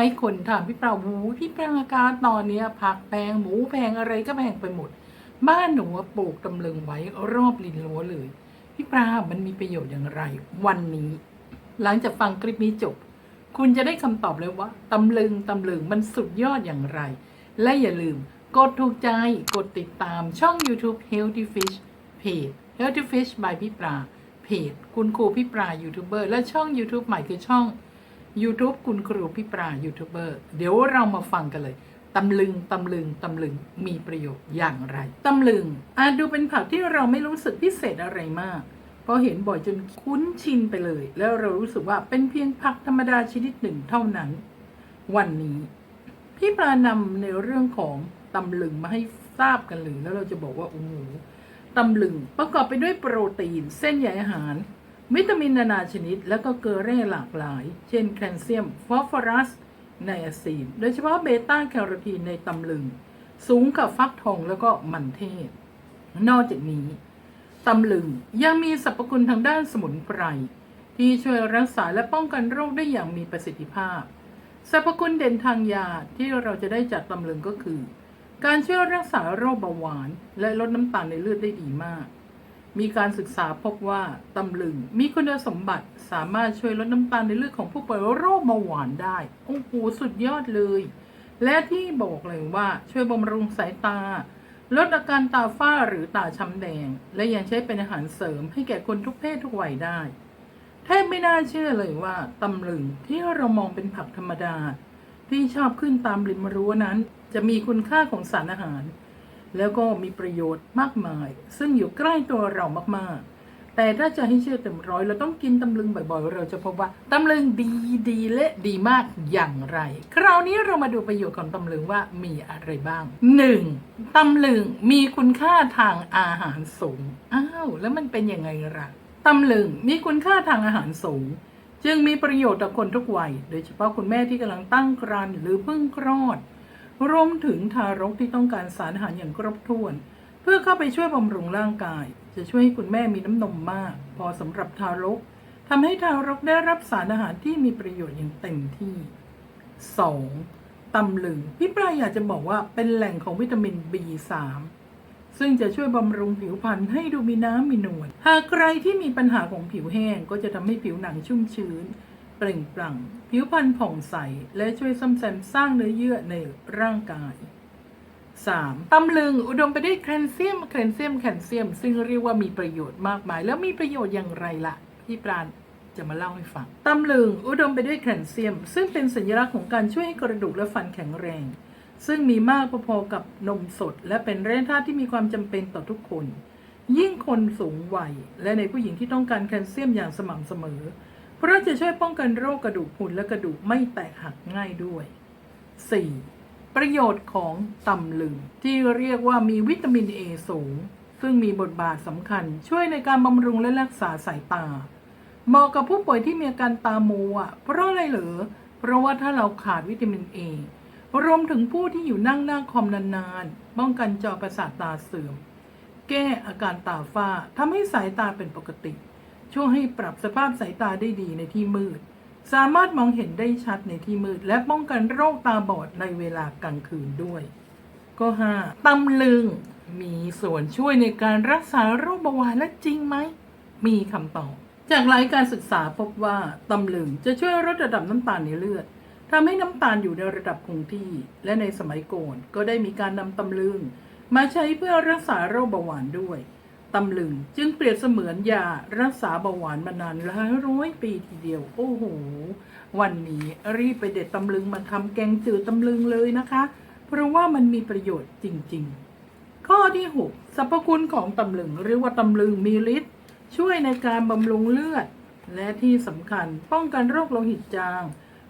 ให้คนถามพี่ปล่าหูพี่ปลาอาการตอนนี้ผักแพงหมูแพงอะไรก็แพงไปหมด บ้านหนูปลูกตำลึงไว้รอบริมรั้วเลย พี่ปลามันมีประโยชน์อย่างไร วันนี้ หลังจากฟังคลิปนี้จบ คุณจะได้คำตอบเลยว่าตำลึงตำลึงมันสุดยอดอย่างไร และอย่าลืมกดถูกใจกดติดตามช่อง YouTube Healthy Fish เพจ Healthy Fish by พี่ปลาเพจคุณครูพี่ปลายูทูบเบอร์และช่อง YouTube ใหม่คือช่อง YouTube คุณครูพี่ปลายูทูบเบอร์เดี๋ยวเรามาฟังกันเลยตำลึงตำลึงตำลึงมีประโยชน์อย่างไรตำลึงอาจดูเป็นผักที่เราไม่รู้สึกพิเศษอะไรมากเพราะเห็นบ่อยจนคุ้นชินไปเลย แล้วเรารู้สึกว่าเป็นเพียงผักธรรมดาชนิดหนึ่งเท่านั้น วันนี้พี่ปลานำในเรื่องของตำลึงมาให้ทราบกันเลยแล้วเราจะบอกว่าโอ้โหตำลึงประกอบไปด้วยโปรตีน เส้นใยอาหาร วิตามินนานาชนิด และก็เกลือแร่หลากหลาย เช่นแคลเซียม ฟอสฟอรัส ไนอาซีน โดยเฉพาะเบต้าแคโรทีนในตำลึง สูงกับฟักทองแล้วก็มันเทศ นอกจากนี้ตำลึงยังมีสรรพคุณทางด้านสมุนไพร ที่ช่วยรักษาและป้องกันโรคได้อย่างมีประสิทธิภาพ สรรพคุณเด่นทางยาที่เราจะได้จากตำลึงก็คือ การช่วยรักษาโรคเบาหวาน และลดน้ำตาลในเลือดได้ดีมาก มีการศึกษาพบว่าตำลึงมีคุณสมบัติสามารถช่วยลดน้ำตาลในเลือดของผู้ป่วยโรคเบาหวานได้โอ้โหสุดยอดเลย และที่บอกเลยว่าช่วยบำรุงสายตา ลดอาการตาฝ้าหรือตาช้ำแดง และยังใช้เป็นอาหารเสริมให้แก่คนทุกเพศทุกวัยได้แทบไม่น่าเชื่อเลยว่าตำลึงที่เรามองเป็นผักธรรมดา ที่ชอบขึ้นตามริมรั้วนั้น จะมีคุณค่าของสารอาหาร แล้วก็มีประโยชน์มากมาย ซึ่งอยู่ใกล้ตัวเรามาก ๆ แต่ถ้าจะให้เชื่อเต็มร้อยเราต้องกินตำลึงบ่อยๆ เราจะพบว่าตำลึงดีดีและดีมากอย่างไร คราวนี้เรามาดูประโยชน์ของตำลึงว่ามีอะไรบ้าง 1. ตำลึงมีคุณค่าทางอาหารสูง อ้าวแล้วมันเป็นยังไงล่ะตำลึงมีคุณค่าทางอาหารสูง จึงมีประโยชน์ต่อคนทุกวัย โดยเฉพาะคุณแม่ที่กำลังตั้งครรภ์หรือเพิ่งคลอด รวมถึงทารกที่ต้องการสารอาหารอย่างครบถ้วน เพื่อเข้าไปช่วยบำรุงร่างกาย จะช่วยให้คุณแม่มีน้ำนมมาก พอสำหรับทารกทำให้ทารกได้รับสารอาหารที่มีประโยชน์อย่างเต็มที่ 2. ตำลึงพี่ปลายอยากจะบอกว่าเป็นแหล่งของวิตามิน B3 ซึ่งจะช่วยบำรุงผิวพรรณให้ดูมีน้ำมีนวลหากใครที่มีปัญหาของผิวแห้งก็จะทำให้ผิวหนังชุ่มชื้น เปล่งปลั่ง ผิวพรรณผ่องใส และช่วยซ่อมแซมสร้างเนื้อเยื่อในร่างกาย 3. ตำลึงอุดมไปด้วยแคลเซียมแคลเซียมแคลเซียม ซึ่งเรียกว่ามีประโยชน์มากมาย แล้วมีประโยชน์อย่างไรล่ะพี่ปราณจะมาเล่าให้ฟังตำลึงอุดมไปด้วยแคลเซียม ซึ่งเป็นสัญลักษณ์ของการช่วยให้กระดูกและฟันแข็งแรง ซึ่งมีมากพอๆกับนมสด และเป็นแร่ธาตุที่มีความจำเป็นต่อทุกคน ยิ่งคนสูงวัยและในผู้หญิงที่ต้องการแคลเซียมอย่างสม่ำเสมอ เพราะจะช่วยป้องกันโรคกระดูกพรุนและกระดูกไม่แตกหักง่ายด้วย 4. ประโยชน์ของตำลึงที่เรียกว่ามีวิตามินเอสูง ซึ่งมีบทบาทสำคัญช่วยในการบำรุงและรักษาสายตาเหมาะกับผู้ป่วยที่มีอาการตามัว เพราะอะไรเหรอเพราะว่าถ้าเราขาดวิตามินเอรวมถึงผู้ที่อยู่นั่งหน้าคอมนานๆป้องกันจอประสาทตาเสื่อม แก้อาการตาฝ้าทำให้สายตาเป็นปกติ ช่วยให้ปรับสภาพสายตาได้ดีในที่มืด สามารถมองเห็นได้ชัดในที่มืด และป้องกันโรคตาบอดในเวลากลางคืนด้วยก็ 5. ตำลึง มีส่วนช่วยในการรักษาโรคเบาหวานและจริงไหม มีคำตอบ จากรายการศึกษาพบว่าตำลึงจะช่วยลดระดับน้ำตาลในเลือดทำให้น้ำตาลอยู่ในระดับคงที่ และในสมัยก่อนก็ได้มีการนำตำลึง มาใช้เพื่อรักษาโรคเบาหวานด้วย ตำลึง จึงเปรียบเสมือนยารักษาเบาหวานมานานหลายร้อยปีทีเดียว โอ้โห วันนี้รีบไปเด็ดตำลึงมาทำแกงจืดตำลึงเลยนะคะ เพราะว่ามันมีประโยชน์จริง ๆ ข้อที่ 6สรรพคุณของตำลึงเรียกว่าตำลึงมีฤทธิ์ช่วยในการบำรุงเลือด และที่สำคัญป้องกันโรคโลหิตจาง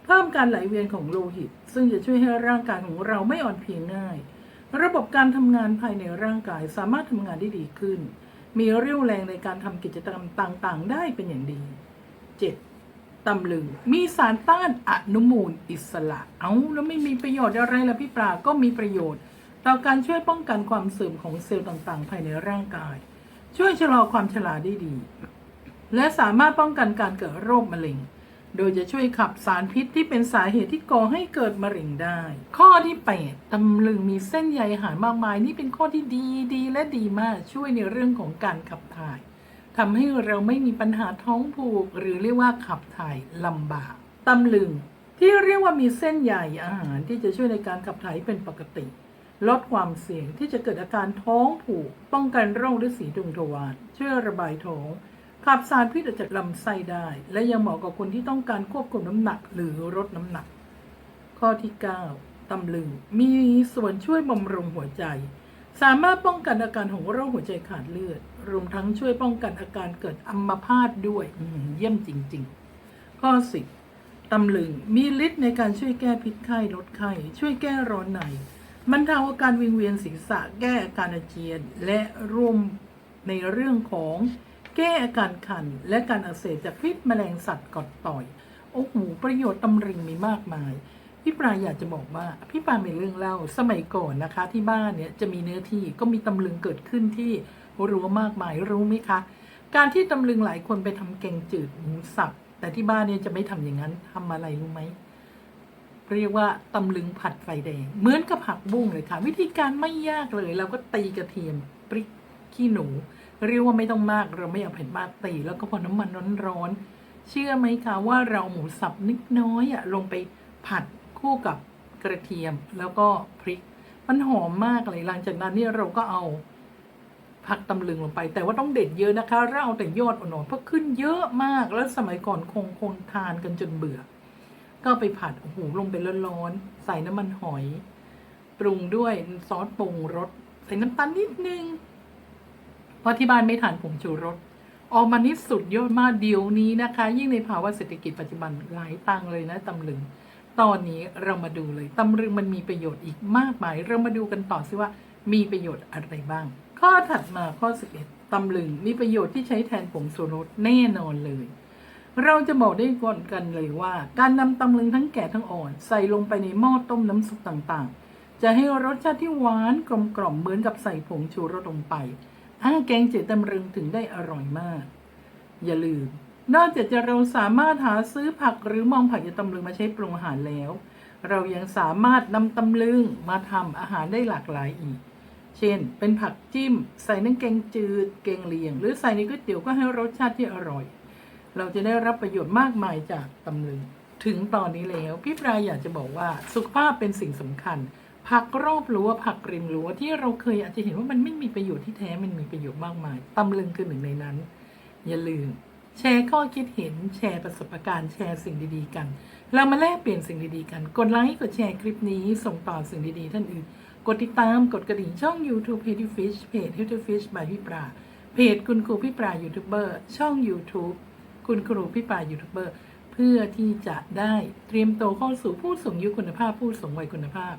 เพิ่มการไหลเวียนของโลหิต ซึ่งจะช่วยให้ร่างกายของเราไม่อ่อนเพลียง่าย ระบบการทำงานภายในร่างกายสามารถทำงานได้ดีขึ้น มีเรี่ยวแรงในการทำกิจกรรมต่างๆ ได้เป็นอย่างดี 7. ตำลึง มีสารต้านอนุมูลอิสระ เอาแล้วไม่มีประโยชน์อะไรล่ะพี่ปลาก็มีประโยชน์ ต่อการช่วยป้องกันความเสื่อมของเซลล์ต่างๆ ภายในร่างกาย ช่วยชะลอความชราได้ดี และสามารถป้องกันการเกิดโรคมะเร็ง โดยจะช่วยขับสารพิษที่เป็นสาเหตุที่ก่อให้เกิดมะเร็งได้ ข้อที่ 8 ตำลึงมีเส้นใยอาหารมากมายนี่เป็นข้อที่ดีดีและดีมากช่วยในเรื่องของการขับถ่ายทำให้เราไม่มีปัญหาท้องผูก หรือเรียกว่าขับถ่ายลำบากตำลึงที่เรียกว่ามีเส้นใยอาหารที่จะช่วยในการขับถ่ายเป็นปกติ ลดความเสี่ยงที่จะเกิดอาการท้องผูก ป้องกันโรคฤทธิ์สีดวงทวารช่วยระบายท้อง ขับสารพิษออกจากลำไส้ได้ และยังเหมาะกับคนที่ต้องการควบคุมน้ำหนักหรือลดน้ำหนัก ข้อที่ 9ตำลึงมีส่วนช่วยบำรุงหัวใจ สามารถป้องกันอาการของโรคหัวใจขาดเลือด รวมทั้งช่วยป้องกันอาการเกิดอัมพาตด้วยเยี่ยมจริง ๆ ข้อ 10ตำลึงมีฤทธิ์ในการช่วยแก้พิษไข้ลดไข้ช่วยแก้ร้อนในบรรเทาอาการวิงเวียนศีรษะแก้อาการอาเจียนและร่วมในเรื่องของ แก้อาการคัน และการอักเสบจากพิษแมลงสัตว์กอดต่อย โอ้โห ประโยชน์ตำลึงมีมากมาย พี่ปลาอยากจะบอกว่า พี่ปลามีเรื่องเล่าสมัยก่อนนะคะ ที่บ้านเนี่ยจะมีเนื้อที่ก็มีตำลึงเกิดขึ้นที่รั้วมากมายรู้ไหมคะ การที่ตำลึงหลายคนไปทำแกงจืดหมูสับแต่ที่บ้านเนี่ยจะไม่ทำอย่างนั้นทำอะไรรู้ไหมเรียกว่าตำลึงผัดไฟแดง เหมือนกับผักบุ้งเลยค่ะ วิธีการไม่ยากเลย เราก็ตีกระเทียมพริกขี้หนู เรียกว่าไม่ต้องมากเราไม่เอากเผ็ดมากตีแล้วก็พอน้ำมันร้อนๆเชื่อไหมคะว่าเราหมูสับนิดน้อยอะลงไปผัดคู่กับกระเทียมแล้วก็พริก มันหอมมากเลยหลังจากนั้นเนี่ยเราก็เอาผักตำลึงลงไป แต่ว่าต้องเด็ดเยอะนะคะเราเอาแต่ยอดอ่อนๆเพราะขึ้นเยอะมากแล้วสมัยก่อนคงคงทานกันจนเบื่อ ก็ไปผัดโอ้โหลงไปร้อนๆใส่น้ำมันหอย ปรุงด้วยซอสปรุงรสใส่น้ำตาลนิดนึง เพราะที่บ้านไม่ทานผงชูรสออกมานี่สุดยอดมากเดี๋ยวนี้นะคะ ยิ่งในภาวะเศรษฐกิจปัจจุบันหลายตังเลยนะตำลึง ตอนนี้เรามาดูเลยตำลึงมันมีประโยชน์อีกมากมาย เรามาดูกันต่อสิว่ามีประโยชน์อะไรบ้าง ข้อถัดมาข้อ 11ตำลึงมีประโยชน์ที่ใช้แทนผงชูรสแน่นอนเลย เราจะบอกได้ก่อนกันเลยว่า การนำตำลึงทั้งแก่ทั้งอ่อน ใส่ลงไปในหม้อต้มน้ำซุปต่างๆ จะให้รสชาติที่หวานกลมกล่อมเหมือนกับใส่ผงชูรสลงไป อาแกงจืดตำลึงถึงได้อร่อยมาก อย่าลืม นอกจากจะเราสามารถหาซื้อผักหรือมองผักจากตำลึงมาใช้ปรุงอาหารแล้ว เรายังสามารถนำตำลึงมาทำอาหารได้หลากหลายอีก เช่น เป็นผักจิ้ม ใส่น้ำแกงจืด แกงเลียง หรือใส่ในก๋วยเตี๋ยวก็ให้รสชาติที่อร่อย เราจะได้รับประโยชน์มากมายจากตำลึง ถึงตอนนี้แล้วพี่ปรายอยากจะบอกว่าสุขภาพเป็นสิ่งสำคัญ ผักรอบรั้วผักริมรั้วที่เราเคยอาจจะเห็นว่ามันไม่มีประโยชน์ที่แท้มันมีประโยชน์มากมายตำลึงคือหนึ่งในนั้น อย่าลืม แชร์ข้อคิดเห็นแชร์ประสบการณ์แชร์สิ่งดีๆกัน เรามาแลกเปลี่ยนสิ่งดีๆกัน กดไลค์กดแชร์คลิปนี้ส่งต่อสิ่งดีๆท่านอื่น กดติดตามกดกระดิ่งช่อง YouTube h e a d y Fish เพจ h e a d y Fish by พี่ปราเพจคุณครูพี่ปรายูทูบเบอร์ช่อง YouTube คุณครูพี่ปรายูทูบเบอร์เพื่อที่จะได้เตรียมโตวเข้าสู่ผู้สูงอายุคุณภาพผู้สูงวัยคุณภาพ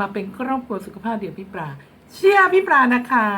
มาเป็นครอบครัวสุขภาพเดี่ยวพี่ปลาเชียร์พี่ปลานะคะ